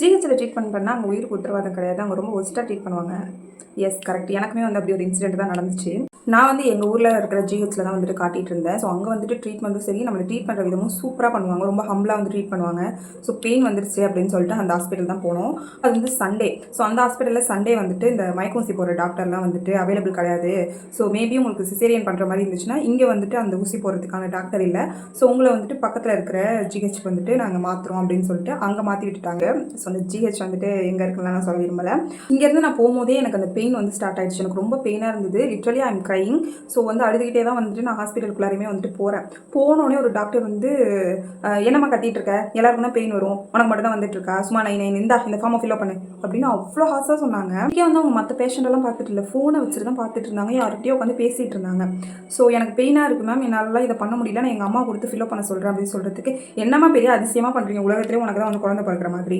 ஜிஹெச்சில் ட்ரீட்மெண்ட் பண்ணால் அங்கே உயிருக்கு உத்தரவாதம் கிடையாது. அங்கே ரொம்ப ஒஸ்ட்டாக ட்ரீட் பண்ணுவாங்க. எஸ் கரெக்ட் எனக்குமே வந்து அப்படி ஒரு இன்சிடென்ட் தான் நடந்துச்சு. நான் வந்து எங்கள் ஊரில் இருக்கிற ஜிஹெச்சில் தான் வந்துட்டு காட்டிகிட்டு இருந்தேன். ஸோ அங்கே வந்துட்டு ட்ரீட்மெண்ட்டும் சரி நம்மளை ட்ரீட் பண்ணுற விதமும் சூப்பராக பண்ணுவாங்க. ரொம்ப ஹம்பிளாக வந்து ட்ரீட் பண்ணுவாங்க. ஸோ பெயின் வந்துருச்சு அப்படின்னு சொல்லிட்டு அந்த ஹாஸ்பிட்டல் தான் போனோம். அது வந்து சண்டே ஸோ அந்த ஹாஸ்பிட்டலில் சண்டே வந்துட்டு இந்த மயக்கூசி போகிற டாக்டர்லாம் வந்துட்டு அவைலபிள் கிடையாது. ஸோ மேபி உங்களுக்கு சிசேரியன் பண்ணுற மாதிரி இருந்துச்சுன்னா இங்கே வந்துட்டு அந்த ஊசி போகிறதுக்கான டாக்டர் இல்லை. ஸோ உங்களை வந்துட்டு பக்கத்தில் இருக்கிற ஜிஹெச் வந்துட்டு நாங்கள் மாற்றுறோம் அப்படின்னு சொல்லிட்டு அங்கே மாற்றி விட்டுட்டாங்க. ஸோ அந்த ஜிஹெச் வந்துட்டு எங்கே இருக்குன்னு நான் சொல்ல விரும்பலை. இங்கேருந்து நான் போகும்போதே எனக்கு அந்த பெயின் வந்து ஸ்டார்ட் ஆகிடுச்சு எனக்கு ரொம்ப பெயினாக இருந்தது. லிட்ரலி ஐம் க்ரைங் ஸோ வந்து அழுதுகிட்டே தான் வந்துட்டு நான் ஹாஸ்பிட்டலுக்குள்ளாரையுமே வந்துட்டு போகிறேன் போனோடனே ஒரு டாக்டர் வந்து என்னம்மா கத்திட்டு இருக்க? எல்லாருக்கும் தான் பெயின் வரும். உனக்கு மட்டும் தான் வந்துட்டு இருக்கா? சும்மா நைன் நைன் இந்தா இந்த ஃபார்மை ஃபில்அப் பண்ணு. அப்படின்னு அவ்வளோ ஹாஸாக சொன்னாங்க. இங்கே வந்து அவங்க மற்ற பேஷண்ட்டெல்லாம் பார்த்துட்டு இல்லை. ஃபோனை வச்சுட்டு தான் பார்த்துட்டு இருந்தாங்க. யார்கிட்டயோ உட்காந்து பேசிகிட்டு இருந்தாங்க. ஸோ எனக்கு பெயினாக இருக்குது மேம் என்னாலலாம் இதை பண்ண முடியல. நான் எங்கள் அம்மா கொடுத்து ஃபில்அப் பண்ண சொல்கிறேன் அப்படின்னு சொல்கிறதுக்கு என்னம்மா பெரிய அதிசயமாக பண்ணுறீங்க உலகத்துலேயே உனக்கு தான் வந்து குழந்தை பிறக்கிற மாதிரி.